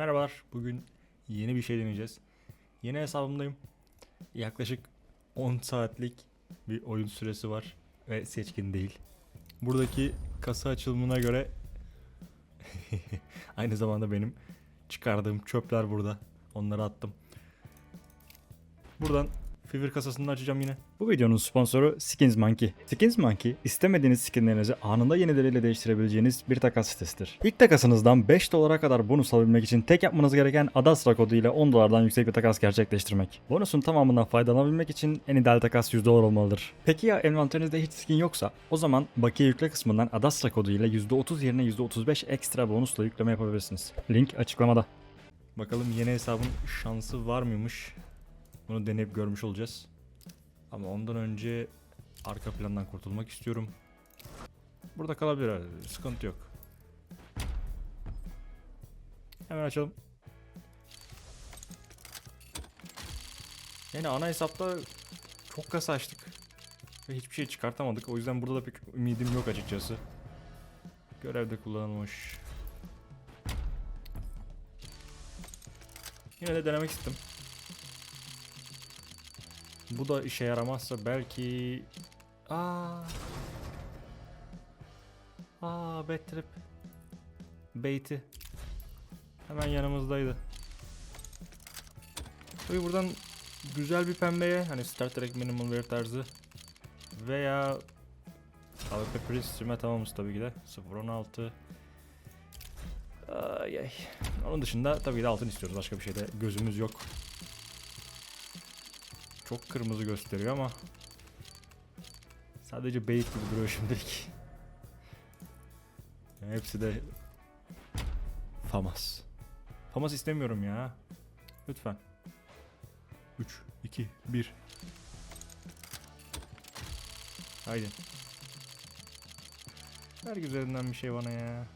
Merhabalar. Bugün yeni bir şey deneyeceğiz. Yeni hesabımdayım. Yaklaşık 10 saatlik bir oyun süresi var ve seçkin değil. Buradaki kasa açılımına göre aynı zamanda benim çıkardığım çöpler burada. Onları attım. Buradan Fever kasasını açacağım yine. Bu videonun sponsoru Skins Monkey. Skins Monkey, istemediğiniz skinlerinizi anında yenileriyle değiştirebileceğiniz bir takas sitesidir. İlk takasınızdan 5 dolara kadar bonus alabilmek için tek yapmanız gereken Adastra kodu ile 10 dolardan yüksek bir takas gerçekleştirmek. Bonusun tamamından faydalanabilmek için en ideal takas 100 dolar olmalıdır. Peki ya envanterinizde hiç skin yoksa? O zaman bakiye yükle kısmından Adastra kodu ile %30 yerine %35 ekstra bonusla yükleme yapabilirsiniz. Link açıklamada. Bakalım yeni hesabın şansı var mıymış? Bunu deneyip görmüş olacağız. Ama ondan önce arka plandan kurtulmak istiyorum. Burada kalabilir abi. Sıkıntı yok. Hemen açalım. Yani ana hesapta çok kasa açtık. Ve hiçbir şey çıkartamadık. O yüzden burada da pek ümidim yok açıkçası. Görevde kullanılmış. Yine de denemek istedim. Bu da işe yaramazsa belki... Aa. Aa bad trip. Bait'i. Hemen yanımızdaydı. Tabii buradan güzel bir pembeye hani Star Trek Minimal Wear tarzı veya AWP stream'e tamamız tabii ki de 0.16 Ay ay. Onun dışında tabii ki de altın istiyoruz. Başka bir şeyde gözümüz yok. Çok kırmızı gösteriyor ama sadece bait gibi duruyor şimdilik. Hepsi de Famas. Famas istemiyorum ya. Lütfen. 3, 2, 1. Haydi. Ver güzelinden bir şey bana ya.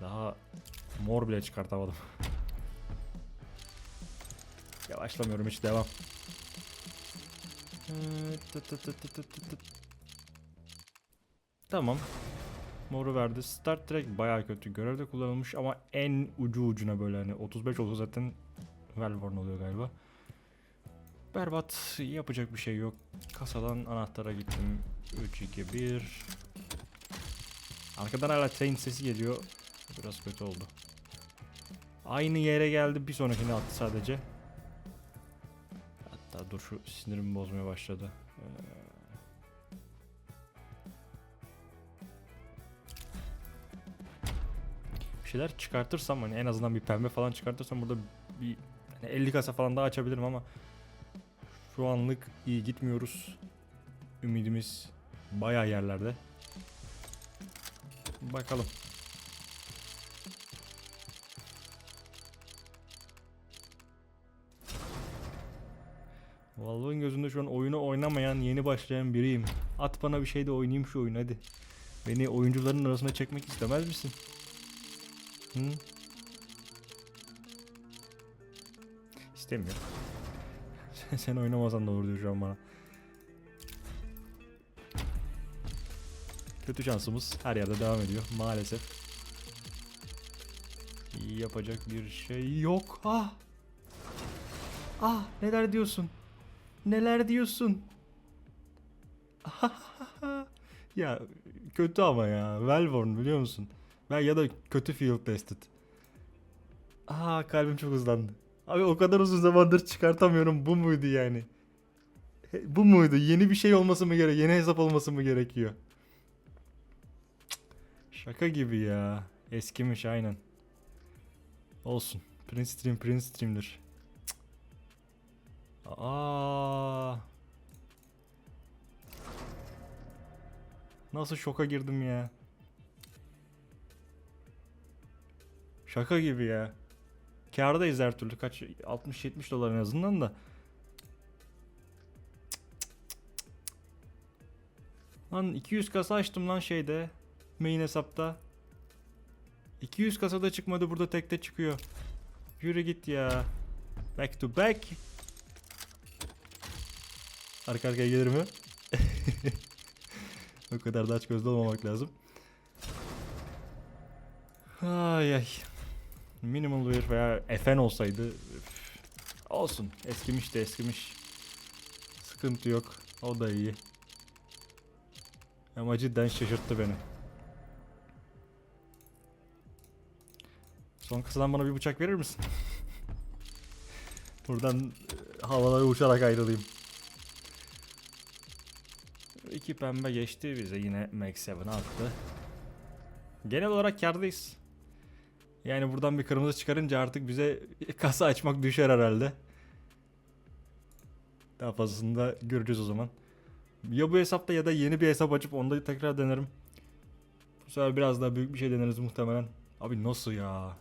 Daha mor bile çıkartamadım. Yavaşlamıyorum hiç devam. Tamam. Moru verdi. Star Trek baya kötü. Görevde kullanılmış ama en ucu ucuna böyle hani 35 olsa zaten Velvorn oluyor galiba. Berbat. Yapacak bir şey yok. Kasadan anahtara gittim. 3, 2, 1. Arkadan hala train sesi geliyor. Biraz kötü oldu. Aynı yere geldi. Bir sonrakini attı sadece. Hatta dur şu sinirimi bozmaya başladı. Ee, şeyler çıkartırsam hani en azından bir pembe falan çıkartırsam burada bir hani 50 kasa falan daha açabilirim ama şu anlık iyi gitmiyoruz. Ümidimiz bayağı yerlerde. Bakalım. Valve'ın gözünde şu an oyunu oynamayan yeni başlayan biriyim. At bana bir şey de oynayayım şu oyunu hadi. Beni oyuncuların arasına çekmek istemez misin? Hı? İstemiyor. Sen- Sen oynamasan da olur diyor şu an bana. Kötü şansımız her yerde devam ediyor maalesef. Yapacak bir şey yok. Ah! Ah neler diyorsun? Neler diyorsun? ya kötü ama ya. Velvorn biliyor musun? Ben ya da kötü field tested. Aa kalbim çok hızlandı. Abi o kadar uzun zamandır çıkartamıyorum. Bu muydu yani? Bu muydu? Yeni bir şey olması mı gerek? Yeni hesap olması mı gerekiyor? Şaka gibi ya. Eskimiş aynen. Olsun. Prince Stream Prince Stream'dir. Aa. Nasıl şoka girdim ya? Şaka gibi ya. Kârdayız her türlü. Kaç 60-70 dolar en azından da. Lan 200 kasa açtım lan şeyde. Main hesapta. 200 kasada çıkmadı burada tekte çıkıyor. Yürü git ya. Back to back. Arka arkaya gelir mi? o kadar da aç gözlü olmamak lazım. Ay ay. Minimal wear veya FN olsaydı üf, olsun. Eskimiş de eskimiş. Sıkıntı yok. O da iyi. Ama cidden şaşırttı beni. Son kısadan bana bir bıçak verir misin? Buradan e, havalara uçarak ayrılayım. İki pembe geçti bize yine Max 7 attı. Genel olarak kardayız. Yani buradan bir kırmızı çıkarınca artık bize kasa açmak düşer herhalde. Daha fazlasını da göreceğiz o zaman. Ya bu hesapta ya da yeni bir hesap açıp onda tekrar denerim. Bu sefer biraz daha büyük bir şey deneriz muhtemelen. Abi nasıl ya?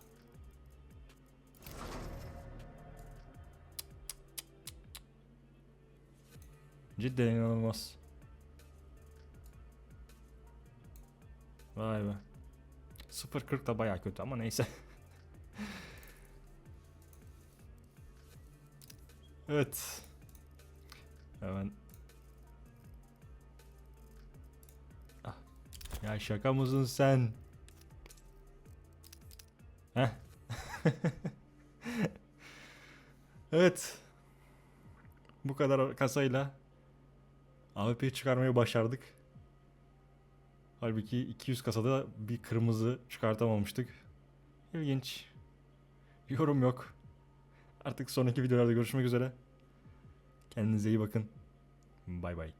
Cidden inanılmaz. Vay be. 0.40 da baya kötü ama neyse. evet. Hemen. Ah. Ya şaka mısın sen? Heh. evet. Bu kadar kasayla AWP çıkarmayı başardık. Halbuki 200 kasada bir kırmızı çıkartamamıştık. İlginç. Yorum yok. Artık sonraki videolarda görüşmek üzere. Kendinize iyi bakın. Bay bay.